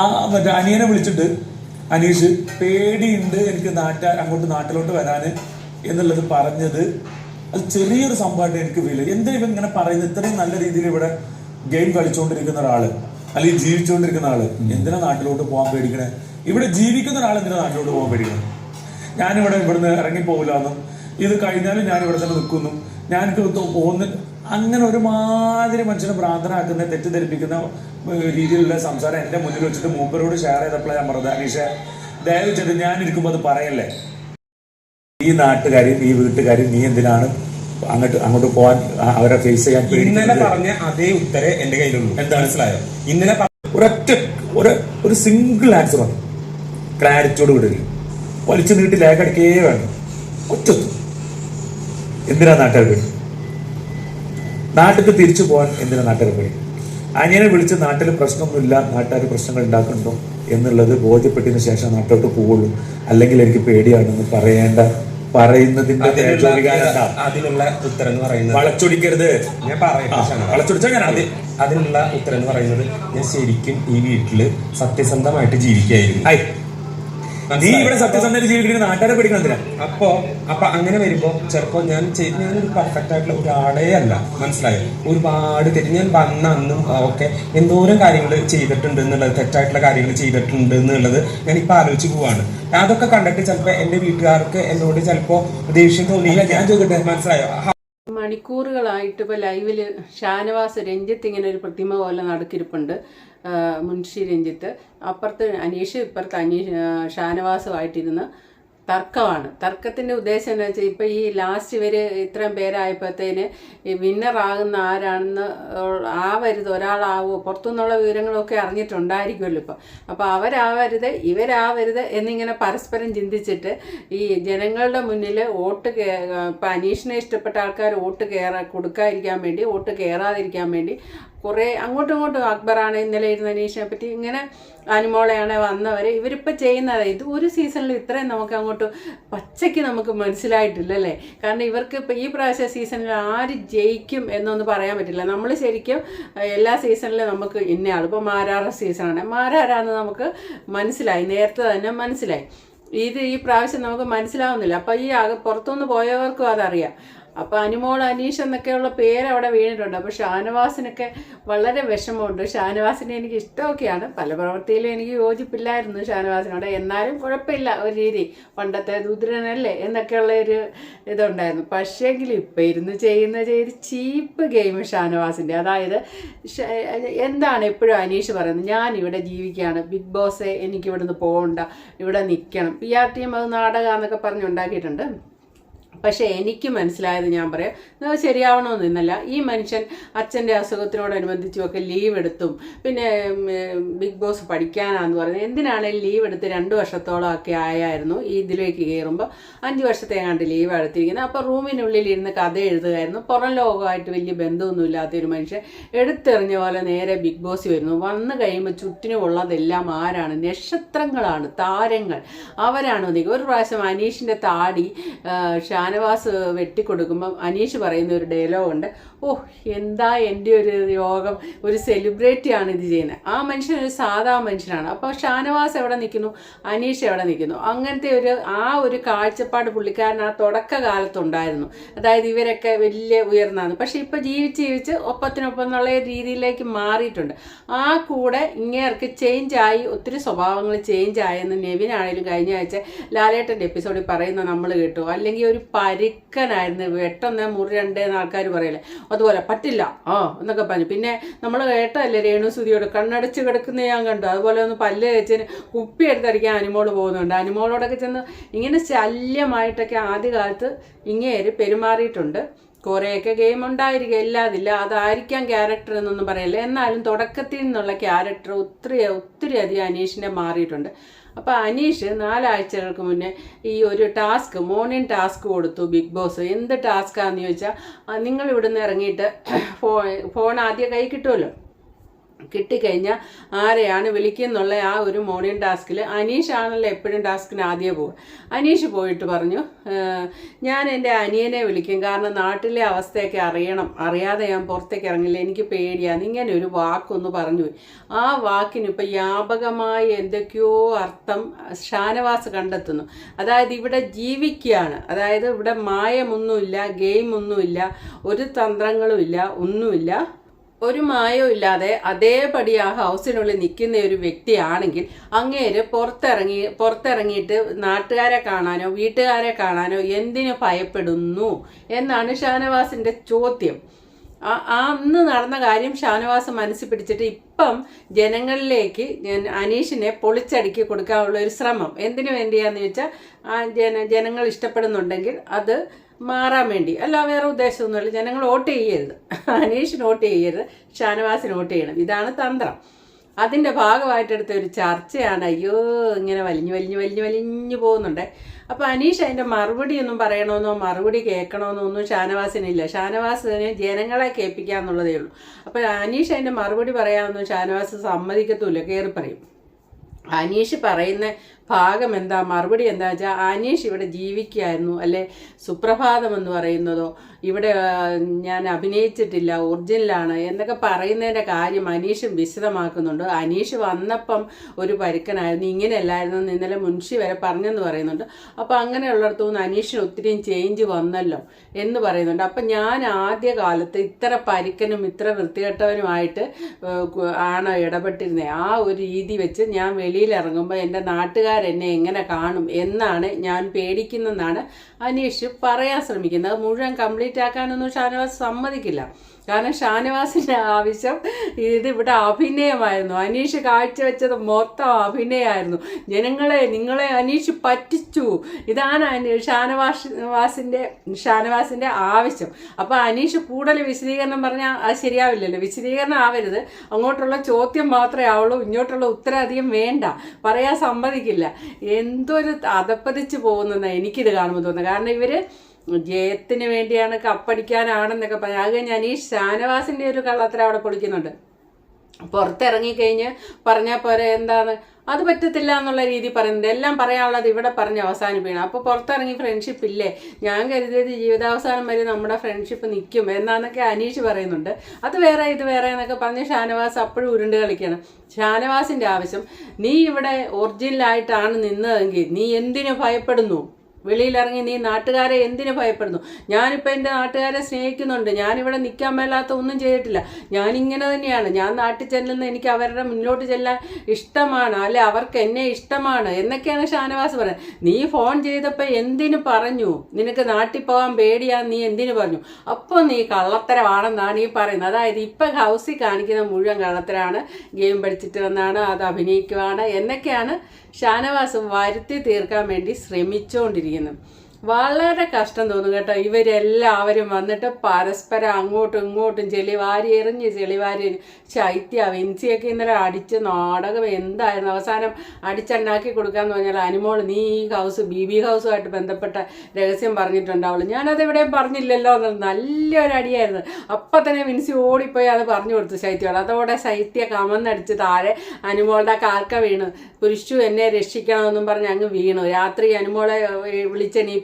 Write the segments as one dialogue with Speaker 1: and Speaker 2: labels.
Speaker 1: ആ മറ്റേ അനിയനെ വിളിച്ചിട്ട് അനീഷ് പേടിയുണ്ട് എനിക്ക് നാട്ട അങ്ങോട്ട് നാട്ടിലോട്ട് വരാൻ എന്നുള്ളത് പറഞ്ഞത്. അത് ചെറിയൊരു സംഭവമായിട്ട് എനിക്ക് ഫീൽ എന്തിനാ ഇവൻ ഇങ്ങനെ പറയുന്നത്? ഇത്രയും നല്ല രീതിയിൽ ഇവിടെ ഗെയിം കളിച്ചുകൊണ്ടിരിക്കുന്ന ഒരാൾ അല്ലെങ്കിൽ ജീവിച്ചുകൊണ്ടിരിക്കുന്ന ആൾ എന്തിനാ നാട്ടിലോട്ട് പോകാൻ പേടിക്കണേ? ഇവിടെ ജീവിക്കുന്ന ഒരാൾ എന്തിനാ നാട്ടിലോട്ട് പോകാൻ പേടിക്കണേ? ഞാനിവിടെ ഇവിടുന്ന് ഇറങ്ങി പോകില്ലെന്നും ഇത് കഴിഞ്ഞാലും ഞാൻ ഇവിടെ തന്നെ നിൽക്കുന്നു. ഞാൻ പോകുന്ന അങ്ങനെ ഒരുമാതിരി മനുഷ്യനെ പ്രാർത്ഥനാക്കുന്ന തെറ്റിദ്ധരിപ്പിക്കുന്ന രീതിയിലുള്ള സംസാരം എന്റെ മുന്നിൽ വെച്ചിട്ട് മൂപ്പരോട് ഷെയർ ചെയ്തപ്പോഴേ ഞാൻ പറഞ്ഞത്. അനീഷ ദയവ് ചെയ്ത് ഞാൻ ഇരിക്കുമ്പോൾ അത് പറയല്ലേ? ഈ നാട്ടുകാരും ഈ വീട്ടുകാരും നീ എന്തിനാണ് അങ്ങോട്ട് അങ്ങോട്ട് പോകാൻ അവരെ ഫേസ് ചെയ്യാൻ
Speaker 2: ഇന്നലെ? പറഞ്ഞ അതേ ഉത്തരേ എന്റെ കയ്യിലുള്ളൂ.
Speaker 1: എന്താ?
Speaker 2: മനസ്സിലായോ? ഇന്നലെ
Speaker 1: ഒരൊറ്റ ഒരു ഒരു സിംഗിൾ ആൻസർ വന്നു. ക്ലാരിറ്റിയോട് വിടില്ല വലിച്ചു നീട്ടി ലേഖടിക്കേ വേണം ഒറ്റ എന്തിനാ നാട്ടുകാർ നാട്ടിൽ തിരിച്ചു പോകാൻ എന്തിനാ നാട്ടുകാർ പേടി അനിയനെ വിളിച്ച് നാട്ടിൽ പ്രശ്നമൊന്നുമില്ല നാട്ടുകാർ പ്രശ്നങ്ങൾ ഉണ്ടാക്കുന്നുണ്ടോ എന്നുള്ളത് ബോധ്യപ്പെട്ടതിന് ശേഷം നാട്ടിലോട്ട് പോവുള്ളൂ. അല്ലെങ്കിൽ എനിക്ക് പേടിയാണെന്ന് പറയേണ്ട പറയുന്നതിന്റെ
Speaker 2: അതിനുള്ള ഉത്തരം എന്ന് പറയുന്നത്
Speaker 1: വളച്ചൊടിക്കരുത്.
Speaker 2: ഞാൻ
Speaker 1: ആ, ഞാൻ
Speaker 2: അതിനുള്ള ഉത്തരം എന്ന് പറയുന്നത് ഞാൻ ശരിക്കും ഈ വീട്ടിൽ സത്യസന്ധമായിട്ട് ജീവിക്കായിരുന്നു
Speaker 1: നീ ഇവിടെ സത്യസന്ധത ജീവിക്കുന്ന നാട്ടുകാരെ പിടിക്കണത്തില്ല
Speaker 2: അപ്പോ അപ്പൊ അങ്ങനെ വരുമ്പോ ചെറുപ്പം ഞാൻ ഞാൻ ഒരു പെർഫെക്റ്റ് ആയിട്ടുള്ള ഒരാളേ അല്ല. മനസ്സിലായോ? ഒരുപാട് തെറ്റ്. ഞാൻ വന്ന അന്നും ഒക്കെ എന്തോരം കാര്യങ്ങൾ ചെയ്തിട്ടുണ്ട് എന്നുള്ളത് തെറ്റായിട്ടുള്ള കാര്യങ്ങൾ ചെയ്തിട്ടുണ്ട് എന്നുള്ളത് ഞാൻ ഇപ്പൊ ആലോചിച്ച് പോവാണ്. അതൊക്കെ കണ്ടിട്ട് ചിലപ്പോ എന്റെ വീട്ടുകാർക്ക് എന്നോട് ചിലപ്പോ ദേഷ്യം
Speaker 1: തോന്നിയില്ല. ഞാൻ ചോദിക്കട്ടെ?
Speaker 2: മനസ്സിലായോ?
Speaker 3: മണിക്കൂറുകളായിട്ട് ഇപ്പോൾ ലൈവിൽ ഷാനവാസ് രഞ്ജിത്ത് ഇങ്ങനെ ഒരു പ്രതിമ പോലെ നടക്കിരിപ്പുണ്ട്. മുൻഷി രഞ്ജിത്ത്. അപ്പുറത്ത് അനീഷ് ഇപ്പുറത്ത് അനീഷ് ഷാനവാസുമായിട്ടിരുന്ന് തർക്കമാണ്. തർക്കത്തിന്റെ ഉദ്ദേശം എന്താ വെച്ചാൽ ഇപ്പോൾ ഈ ലാസ്റ്റ് ഇവർ ഇത്രയും പേരായപ്പോഴത്തേന് ഈ വിന്നറാകുന്ന ആരാണെന്ന് ആവരുത് ഒരാളാവോ പുറത്തുനിന്നുള്ള വിവരങ്ങളൊക്കെ അറിഞ്ഞിട്ടുണ്ടായിരിക്കുമല്ലോ ഇപ്പം. അപ്പോൾ അവരാവരുത് ഇവരാവരുത് എന്നിങ്ങനെ പരസ്പരം ചിന്തിച്ചിട്ട് ഈ ജനങ്ങളുടെ മുന്നിൽ വോട്ട് കേ ഇപ്പം അനീഷിനെ ഇഷ്ടപ്പെട്ട ആൾക്കാർ വോട്ട് കയറാ കൊടുക്കാതിരിക്കാൻ വേണ്ടി വോട്ട് കയറാതിരിക്കാൻ വേണ്ടി കുറേ അങ്ങോട്ടും ഇങ്ങോട്ടും അക്ബറാണ് ഇന്നലെ ഇരുന്ന അനീഷിനെ പറ്റി ഇങ്ങനെ അനുമോളയാണ് വന്നവർ ഇവരിപ്പോൾ ചെയ്യുന്നത് ഇത് ഒരു സീസണിൽ ഇത്രയും നമുക്ക് അങ്ങോട്ട് പച്ചയ്ക്ക് നമുക്ക് മനസ്സിലായിട്ടില്ല അല്ലേ കാരണം ഇവർക്ക് ഇപ്പോൾ ഈ പ്രാവശ്യ സീസണിൽ ആര് ജയിക്കും എന്നൊന്നും പറയാൻ പറ്റില്ല. നമ്മൾ ശരിക്കും എല്ലാ സീസണിലും നമുക്ക് ഇന്നയാൾ ഇപ്പോൾ മാരാറ സീസണാണ് മാരാറാന്ന് നമുക്ക് മനസ്സിലായി. നേരത്തെ തന്നെ മനസ്സിലായി. ഇത് ഈ പ്രാവശ്യം നമുക്ക് മനസ്സിലാവുന്നില്ല. അപ്പോൾ ഈ പുറത്തുനിന്ന് പോയവർക്കും അതറിയാം. അപ്പോൾ അനുമോൾ അനീഷ് എന്നൊക്കെയുള്ള പേര് അവിടെ വീണിട്ടുണ്ട്. അപ്പോൾ ഷാനവാസിനൊക്കെ വളരെ വിഷമമുണ്ട്. ഷാനവാസിനെ എനിക്ക് ഇഷ്ടമൊക്കെയാണ്. പല പ്രവൃത്തിയിലും എനിക്ക് യോജിപ്പില്ലായിരുന്നു ഷാനവാസിനോട്. എന്നാലും കുഴപ്പമില്ല ഒരു രീതി. പണ്ടത്തെ ദുദ്രനല്ലേ എന്നൊക്കെയുള്ള ഒരു ഇതുണ്ടായിരുന്നു. പക്ഷേങ്കിൽ ഇപ്പം ഇരുന്ന് ചെയ്യുന്ന ചെയ്ത് ചീപ്പ് ഗെയിം ഷാനവാസിന്റെ. അതായത് എന്താണ് എപ്പോഴും അനീഷ് പറയുന്നത്? ഞാൻ ഇവിടെ ജീവിക്കുകയാണ്. ബിഗ് ബോസ് എനിക്ക് ഇവിടുന്ന് പോകണ്ട. ഇവിടെ നിൽക്കണം. പി ആർ ടീം അത് നാടകം എന്നൊക്കെ പറഞ്ഞുണ്ടാക്കിയിട്ടുണ്ട് പക്ഷേ എനിക്ക് മനസ്സിലായത് ഞാൻ പറയാം അത് ശരിയാവണമെന്നില്ല ഈ മനുഷ്യൻ അച്ഛന്റെ അസുഖത്തിനോടനുബന്ധിച്ചുമൊക്കെ ലീവ് എടുത്തും പിന്നെ ബിഗ് ബോസ് പഠിക്കാനാന്ന് പറഞ്ഞ് എന്തിനാണ് ലീവ് എടുത്ത് രണ്ട് വർഷത്തോളം ഒക്കെ ആയായിരുന്നു ഈ ഇതിലേക്ക് കയറുമ്പോൾ അഞ്ച് വർഷത്തെ കണ്ട് ലീവ് എടുത്തിരിക്കുന്നത്. അപ്പോൾ റൂമിനുള്ളിൽ ഇരുന്ന് കഥ എഴുതുകയായിരുന്നു. പുറം ലോകമായിട്ട് വലിയ ബന്ധമൊന്നുമില്ലാത്ത ഒരു മനുഷ്യൻ എടുത്തെറിഞ്ഞ പോലെ നേരെ ബിഗ് ബോസ് വരുന്നു. വന്നു കഴിയുമ്പോൾ ചുറ്റിനുമുള്ളതെല്ലാം ആരാണ്? നക്ഷത്രങ്ങളാണ് താരങ്ങൾ. അവരാണ് ഒന്നിക്കുക ഒരു പ്രാവശ്യം അനീഷിന്റെ താടി ആ, ഷാനവാസ് വെട്ടിക്കൊടുക്കുമ്പം അനീഷ് പറയുന്ന ഒരു ഡയലോഗ് ഉണ്ട് ഓ എന്താ എന്റെ ഒരു യോഗം? ഒരു സെലിബ്രിറ്റിയാണ് ഇത് ചെയ്യുന്നത്. ആ മനുഷ്യൻ ഒരു സാധാ മനുഷ്യനാണ്. അപ്പോൾ ഷാനവാസ് എവിടെ നിൽക്കുന്നു? അനീഷ് എവിടെ നിൽക്കുന്നു? അങ്ങനത്തെ ഒരു ആ ഒരു കാഴ്ചപ്പാട് പുള്ളിക്കാരൻ ആ തുടക്ക കാലത്തുണ്ടായിരുന്നു അതായത് ഇവരൊക്കെ വലിയ ഉയർന്നാണ് പക്ഷെ ഇപ്പോൾ ജീവിച്ച് ജീവിച്ച് ഒപ്പത്തിനൊപ്പം എന്നുള്ള രീതിയിലേക്ക് മാറിയിട്ടുണ്ട്. ആ കൂടെ ഇങ്ങേർക്ക് ചേഞ്ച് ആയി ഒത്തിരി സ്വഭാവങ്ങൾ ചേഞ്ച് ആയെന്ന് നെവിനാണേലും കഴിഞ്ഞ ആഴ്ച ലാലേട്ടന്റെ എപ്പിസോഡിൽ പറയുന്ന നമ്മൾ കേട്ടു. അല്ലെങ്കിൽ ഒരു പരിക്കനായിരുന്നു. വെട്ടൊന്ന് മുറി രണ്ടേന്ന് ആൾക്കാർ പറയല്ലേ? അതുപോലെ പറ്റില്ല. ആ എന്നൊക്കെ പറഞ്ഞു. പിന്നെ നമ്മൾ കേട്ടല്ലേ രേണു സുതിയോട് കണ്ണടച്ച് കിടക്കുന്ന ഞാൻ കണ്ടു. അതുപോലെ ഒന്ന് പല്ല് കഴിച്ചതിന് കുപ്പി എടുത്തടിക്കാൻ അനുമോൾ പോകുന്നുണ്ട്. അനുമോളോടൊക്കെ ചെന്ന് ഇങ്ങനെ ശല്യമായിട്ടൊക്കെ ആദ്യകാലത്ത് ഇങ്ങേര് പെരുമാറിയിട്ടുണ്ട്. കുറേയൊക്കെ ഗെയിം ഉണ്ടായിരിക്കും. എല്ലാതില്ല അതായിരിക്കാം ക്യാരക്ടർ എന്നൊന്നും പറയില്ല. എന്നാലും തുടക്കത്തിൽ നിന്നുള്ള ക്യാരക്ടർ ഒത്തിരി ഒത്തിരി അധികം അനീഷിനെ മാറിയിട്ടുണ്ട്. അപ്പോൾ അനീഷ് നാലാഴ്ചകൾക്ക് മുന്നേ ഈ ഒരു ടാസ്ക് മോർണിംഗ് ടാസ്ക് കൊടുത്തു ബിഗ് ബോസ്. എന്ത് ടാസ്ക്കാന്ന് ചോദിച്ചാൽ നിങ്ങൾ ഇവിടുന്ന് ഇറങ്ങിയിട്ട് ഫോൺ ഫോൺ ആദ്യം കൈ കിട്ടുമല്ലോ. കിട്ടിക്കഴിഞ്ഞാൽ ആരെയാണ് വിളിക്കുന്നുള്ള ആ ഒരു മോർണിംഗ് ടാസ്കിൽ അനീഷ് ആണല്ലോ എപ്പോഴും ടാസ്കിന് ആദ്യമേ പോകും അനീഷ് പോയിട്ട് പറഞ്ഞു ഞാൻ എന്റെ അനിയനെ വിളിക്കും. കാരണം നാട്ടിലെ അവസ്ഥയൊക്കെ അറിയണം. അറിയാതെ ഞാൻ പുറത്തേക്ക് ഇറങ്ങില്ല. എനിക്ക് പേടിയാണ്. ഇങ്ങനെ ഒരു വാക്കൊന്ന് പറഞ്ഞു പോയി. ആ വാക്കിന് ഇപ്പം വ്യാപകമായി എന്തൊക്കെയോ അർത്ഥം ഷാനവാസ് കണ്ടെത്തുന്നു. അതായത് ഇവിടെ ജീവിക്കുകയാണ്. അതായത് ഇവിടെ മായമൊന്നുമില്ല ഗെയിമൊന്നുമില്ല ഒരു തന്ത്രങ്ങളും ഇല്ല ഒന്നുമില്ല. ഒരു മായവും ഇല്ലാതെ അതേപടി ആ ഹൗസിനുള്ളിൽ നിൽക്കുന്ന ഒരു വ്യക്തിയാണെങ്കിൽ അങ്ങേര് പുറത്തിറങ്ങി പുറത്തിറങ്ങിയിട്ട് നാട്ടുകാരെ കാണാനോ വീട്ടുകാരെ കാണാനോ എന്തിനു ഭയപ്പെടുന്നു എന്നാണ് ഷാനവാസിന്റെ ചോദ്യം. ആ അന്ന് നടന്ന കാര്യം ഷാനവാസ് മനസ്സിൽ പിടിച്ചിട്ട് ഇപ്പം ജനങ്ങളിലേക്ക് അനീഷിനെ പൊളിച്ചടുക്കി കൊടുക്കാനുള്ള ഒരു ശ്രമം. എന്തിനു വേണ്ടിയാന്ന് ചോദിച്ചാൽ ആ ജന ജനങ്ങൾ ഇഷ്ടപ്പെടുന്നുണ്ടെങ്കിൽ അത് മാറാൻ വേണ്ടി. അല്ല വേറെ ഉദ്ദേശമൊന്നുമില്ല. ജനങ്ങൾ വോട്ട് ചെയ്യരുത്. അനീഷിന് വോട്ട് ചെയ്യരുത്. ഷാനവാസിന് വോട്ട് ചെയ്യണം. ഇതാണ് തന്ത്രം. അതിന്റെ ഭാഗമായിട്ടെടുത്ത ഒരു ചർച്ചയാണ്. അയ്യോ ഇങ്ങനെ വലിഞ്ഞു വലിഞ്ഞു വലിഞ്ഞു വലിഞ്ഞു പോകുന്നുണ്ട്. അപ്പോൾ അനീഷ് അതിന്റെ മറുപടി ഒന്നും പറയണമെന്നോ മറുപടി കേൾക്കണമെന്നോ ഒന്നും ഷാനവാസിനില്ല. ഷാനവാസിനെ ജനങ്ങളെ കേൾപ്പിക്കുക എന്നുള്ളതേ ഉള്ളൂ. അപ്പോൾ അനീഷ് അതിന്റെ മറുപടി പറയാമെന്നും ഷാനവാസ് സമ്മതിക്കത്തുമില്ല കയറി പറയും. അനീഷ് പറയുന്ന ഭാഗം എന്താ മറുപടി എന്താ വെച്ചാൽ അനീഷ് ഇവിടെ ജീവിക്കുകയായിരുന്നു അല്ലെ? സുപ്രഭാതം എന്ന് പറയുന്നതോ ഇവിടെ ഞാൻ അഭിനയിച്ചിട്ടില്ല ഒറിജിനലാണ് എന്നൊക്കെ പറയുന്നതിന്റെ കാര്യം അനീഷും വിശദമാക്കുന്നുണ്ട്. അനീഷ് വന്നപ്പം ഒരു പരുക്കനായിരുന്നു ഇങ്ങനെയല്ലായിരുന്നു ഇന്നലെ മുൻഷി വരെ പറഞ്ഞെന്ന് പറയുന്നുണ്ട്. അപ്പോൾ അങ്ങനെയുള്ളിടത്തു നിന്ന് അനീഷിന് ഒത്തിരിയും ചേഞ്ച് വന്നല്ലോ എന്ന് പറയുന്നുണ്ട്. അപ്പം ഞാൻ ആദ്യ കാലത്ത് ഇത്ര പരുക്കനും ഇത്ര വൃത്തികെട്ടവനുമായിട്ട് ആണ് ഇടപെട്ടിരുന്നത് ആ ഒരു രീതി വെച്ച് ഞാൻ വെളിയിൽ ഇറങ്ങുമ്പോൾ എന്റെ നാട്ടുകാരെന്നെ എങ്ങനെ കാണും എന്നാണ് ഞാൻ പേടിക്കുന്നതെന്നാണ് അനീഷ് പറയാൻ ശ്രമിക്കുന്നത്. മുഴുവൻ കംപ്ലീറ്റ് ആക്കാനൊന്നും ഷാനവാസ് സമ്മതിക്കില്ല. കാരണം ഷാനവാസിന്റെ ആവശ്യം ഇത് ഇവിടെ അഭിനയമായിരുന്നു. അനീഷ് കാഴ്ചവെച്ചത് മൊത്തം അഭിനയമായിരുന്നു. ജനങ്ങളെ നിങ്ങളെ അനീഷ് പറ്റിച്ചു. ഇതാണ് ഷാനവാസിന്റെ ഷാനവാസ് വാസിന്റെ ഷാനവാസിന്റെ ആവശ്യം. അപ്പോൾ അനീഷ് കൂടുതൽ വിശദീകരണം പറഞ്ഞാൽ അത് ശരിയാവില്ലല്ലോ. വിശദീകരണം ആവരുത്. അങ്ങോട്ടുള്ള ചോദ്യം മാത്രമേ ആവുള്ളൂ. ഇങ്ങോട്ടുള്ള ഉത്തരം അധികം വേണ്ട. പറയാൻ സമ്മതിക്കില്ല. എന്തൊരു അതപ്പതിച്ച് പോകുന്നതെന്നാണ് എനിക്കിത് കാണുമ്പോൾ തോന്നുന്നത് കാരണം ഇവർ ജയത്തിന് വേണ്ടിയാണ് കപ്പടിക്കാനാണെന്നൊക്കെ പറഞ്ഞു. അത് കഴിഞ്ഞ് ഈ ഷാനവാസിന്റെ ഒരു കള്ളത്തരം അവിടെ പൊളിക്കുന്നുണ്ട്. പുറത്തിറങ്ങിക്കഴിഞ്ഞ് പറഞ്ഞാൽ പോരെ എന്താണ്? അത് പറ്റത്തില്ല എന്നുള്ള രീതി പറയുന്നുണ്ട്. എല്ലാം പറയാനുള്ളത് ഇവിടെ പറഞ്ഞ് അവസാനിപ്പിക്കണം. അപ്പോൾ പുറത്തിറങ്ങി ഫ്രണ്ട്ഷിപ്പ് ഇല്ലേ? ഞാൻ കരുതിയത് ജീവിതാവസാനം വരെ നമ്മുടെ ഫ്രണ്ട്ഷിപ്പ് നിൽക്കും എന്നാന്നൊക്കെ അനീഷ് പറയുന്നുണ്ട്. അത് വേറെ ഇത് വേറെ എന്നൊക്കെ പറഞ്ഞ് ഷാനവാസ് അപ്പോഴും ഉരുണ്ട് കളിക്കണം ഷാനവാസിന്റെ ആവശ്യം നീ ഇവിടെ ഒറിജിനലായിട്ടാണ് നിന്നതെങ്കിൽ നീ എന്തിനു ഭയപ്പെടുന്നു? വെളിയിലിറങ്ങി നീ നാട്ടുകാരെ എന്തിനു ഭയപ്പെടുന്നു? ഞാനിപ്പോൾ എന്റെ നാട്ടുകാരെ സ്നേഹിക്കുന്നുണ്ട്. ഞാനിവിടെ നിൽക്കാൻ മേലാത്ത ഒന്നും ചെയ്തിട്ടില്ല. ഞാനിങ്ങനെ തന്നെയാണ്. ഞാൻ നാട്ടിൽ ചെല്ലുന്ന എനിക്ക് അവരുടെ മുന്നോട്ട് ചെല്ലാൻ ഇഷ്ടമാണ്. അല്ലെ അവർക്ക് എന്നെ ഇഷ്ടമാണ്. എന്നൊക്കെയാണ് ഷാനവാസ് പറയുന്നത്. നീ ഫോൺ ചെയ്തപ്പോൾ എന്തിനു പറഞ്ഞു? നിനക്ക് നാട്ടിൽ പോകാൻ പേടിയാന്ന് നീ എന്തിനു പറഞ്ഞു? അപ്പോൾ നീ കള്ളത്തരമാണെന്നാണ് ഈ പറയുന്നത്. അതായത് ഇപ്പം ഹൗസിൽ കാണിക്കുന്ന മുഴുവൻ കള്ളത്തരമാണ് ഗെയിം പഠിച്ചിട്ട് വന്നാണ് അത് അഭിനയിക്കുവാണ്. എന്നൊക്കെയാണ് ഷാനവാസ് വരുത്തി തീർക്കാൻ വേണ്ടി ശ്രമിച്ചുകൊണ്ടിരിക്കുന്നത്. ചെയ്യുന്നത് വളരെ കഷ്ടം തോന്നും കേട്ടോ. ഇവരെല്ലാവരും വന്നിട്ട് പരസ്പരം അങ്ങോട്ടും ഇങ്ങോട്ടും ചെളി വാരി എറിഞ്ഞ് ചെളി വാരി എറിഞ്ഞ് ശൈത്യ വിൻസിയൊക്കെ ഇന്നലെ അടിച്ച് നാടകം എന്തായിരുന്നു? അവസാനം അടിച്ചുണ്ടാക്കി കൊടുക്കാന്ന് പറഞ്ഞാൽ അനുമോൾ നീ ഈ ഹൗസ് ബി ബി ഹൗസുമായിട്ട് ബന്ധപ്പെട്ട രഹസ്യം പറഞ്ഞിട്ടുണ്ടാവുള്ളൂ. ഞാനത് എവിടെയും പറഞ്ഞില്ലല്ലോ എന്നത് നല്ലൊരു അടിയായിരുന്നു. അപ്പം തന്നെ വിൻസി ഓടിപ്പോയി അത് പറഞ്ഞു കൊടുത്തു ശൈത്യോട് അതോടെ ശൈത്യ കമന്നടിച്ച് താഴെ അനുമോളുടെ കാൽക്ക വീണു. പുരുഷു എന്നെ രക്ഷിക്കണമെന്നും പറഞ്ഞ് അങ്ങ് വീണു. രാത്രി അനുമോളെ ഏഹ്,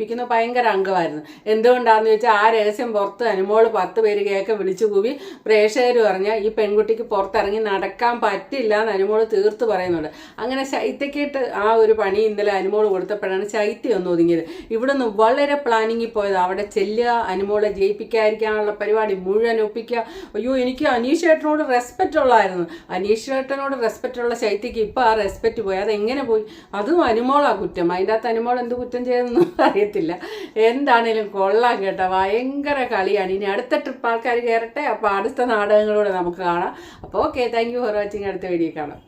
Speaker 3: വിളിച്ചെണീപ്പിക്കുന്ന ഭയങ്കര അംഗമായിരുന്നു. എന്തുകൊണ്ടാന്ന് ചോദിച്ചാൽ ആ രഹസ്യം പുറത്ത് അനുമോൾ പത്ത് പേര് കേക്ക് വിളിച്ചു കൂവി. പ്രേക്ഷകർ പറഞ്ഞ ഈ പെൺകുട്ടിക്ക് പുറത്തിറങ്ങി നടക്കാൻ പറ്റില്ല എന്ന് അനുമോൾ തീർത്ത് പറയുന്നുണ്ട്. അങ്ങനെ ശൈത്യക്കിട്ട് ആ ഒരു പണി ഇന്നലെ അനുമോൾ കൊടുത്തപ്പോഴാണ് ശൈത്യം ഒന്ന് ഒതുങ്ങിയത്. ഇവിടുന്ന് വളരെ പ്ലാനിങ്ങിൽ പോയത്. അവിടെ ചെല്ലുക അനുമോളെ ജയിപ്പിക്കാതിരിക്കാനുള്ള പരിപാടി മുഴുവൻ ഒപ്പിക്കുക. അയ്യോ എനിക്ക് അനീഷ് ഏട്ടനോട് റെസ്പെക്റ്റ് ഉള്ളായിരുന്നു അനീഷ് ഏട്ടനോട് റെസ്പെക്റ്റ് ഉള്ള ശൈത്യക്ക് ഇപ്പം ആ റെസ്പെക്റ്റ് പോയി. അതെങ്ങനെ പോയി? അതും അനുമോളാ കുറ്റം. അതിന്റെ അകത്ത് അനുമോൾ എന്ത് കുറ്റം ചെയ്തെന്നും അറിയത്തില്ല. എന്താണേലും കൊള്ളാം കേട്ടോ. ഭയങ്കര കളിയാണ്. ഇനി അടുത്ത ട്രിപ്പ് ആൾക്കാർ കയറട്ടെ അപ്പോൾ അടുത്ത നാടകങ്ങളൂടെ നമുക്ക് കാണാം. അപ്പോൾ okay thank you for watching അടുത്ത വീഡിയോ കാണാം.